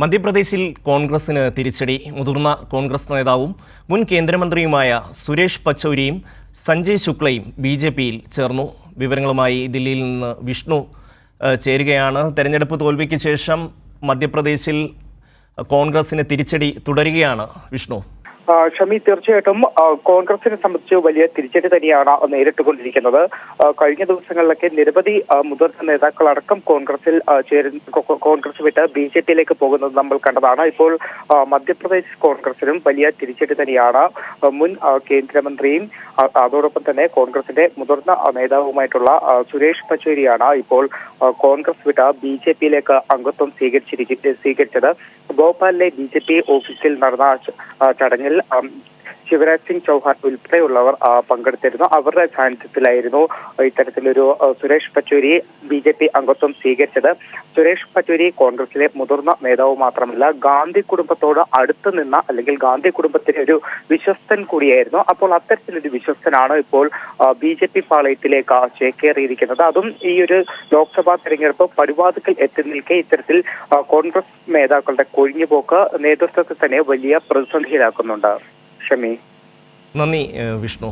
മധ്യപ്രദേശിൽ കോൺഗ്രസിന് തിരിച്ചടി. മുതിർന്ന കോൺഗ്രസ് നേതാവും മുൻ കേന്ദ്രമന്ത്രിയുമായ സുരേഷ് പച്ചൗരിയും സഞ്ജയ് ശുക്ലയും ബി ജെ പിയിൽ ചേർന്നു. വിവരങ്ങളുമായി ദില്ലിയിൽ നിന്ന് വിഷ്ണു ചേരുകയാണ്. തെരഞ്ഞെടുപ്പ് തോൽവിക്ക് ശേഷം മധ്യപ്രദേശിൽ കോൺഗ്രസിന് തിരിച്ചടി തുടരുകയാണ് വിഷ്ണു. ഷമി തീർച്ചയായിട്ടും കോൺഗ്രസിനെ സംബന്ധിച്ച് വലിയ തിരിച്ചടി തന്നെയാണ് നേരിട്ടുകൊണ്ടിരിക്കുന്നത്. കഴിഞ്ഞ ദിവസങ്ങളിലൊക്കെ നിരവധി മുതിർന്ന നേതാക്കളടക്കം കോൺഗ്രസിൽ കോൺഗ്രസ് വിട്ട് ബി ജെ പിയിലേക്ക് പോകുന്നത് നമ്മൾ കണ്ടതാണ്. ഇപ്പോൾ മധ്യപ്രദേശ് കോൺഗ്രസിനും വലിയ തിരിച്ചടി തന്നെയാണ് മുൻ കേന്ദ്രമന്ത്രിയും അതോടൊപ്പം തന്നെ കോൺഗ്രസിന്റെ മുതിർന്ന നേതാവുമായിട്ടുള്ള സുരേഷ് പച്ചേരിയാണ് ഇപ്പോൾ കോൺഗ്രസ് വിട്ട ബി ജെ പിയിലേക്ക് അംഗത്വം സ്വീകരിച്ചിരിക്കും സ്വീകരിച്ചത്. ഭോപ്പാലിലെ ബി ജെ പി ഓഫീസിൽ നടന്ന ചടങ്ങിൽ ശിവരാജ് സിംഗ് ചൗഹാൻ ഉൾപ്പെടെയുള്ളവർ പങ്കെടുത്തിരുന്നു. അവരുടെ സാന്നിധ്യത്തിലായിരുന്നു ഇത്തരത്തിലൊരു Suresh Pachouri B J P അംഗത്വം സ്വീകരിച്ചത്. സുരേഷ് പച്ചൂരി കോൺഗ്രസിലെ മുതിർന്ന നേതാവ് മാത്രമല്ല ഗാന്ധി കുടുംബത്തോട് അടുത്ത് നിന്ന അല്ലെങ്കിൽ ഗാന്ധി കുടുംബത്തിലെ ഒരു വിശ്വസ്തൻ കൂടിയായിരുന്നു. അപ്പോൾ അത്തരത്തിലൊരു വിശ്വസ്തനാണ് ഇപ്പോൾ ബി ജെ പി പാളയത്തിലേക്ക് ചേക്കേറിയിരിക്കുന്നത്. അതും ഈ ഒരു ലോക്സഭാ തെരഞ്ഞെടുപ്പ് പടിവാതുക്കൽ എത്തി നിൽക്കെ ഇത്തരത്തിൽ കോൺഗ്രസ് നേതാക്കളുടെ കൊഴിഞ്ഞുപോക്ക് നേതൃത്വത്തെ തന്നെ വലിയ പ്രതിസന്ധിയിലാക്കുന്നുണ്ട്. ഷമി നന്ദി വിഷ്ണു.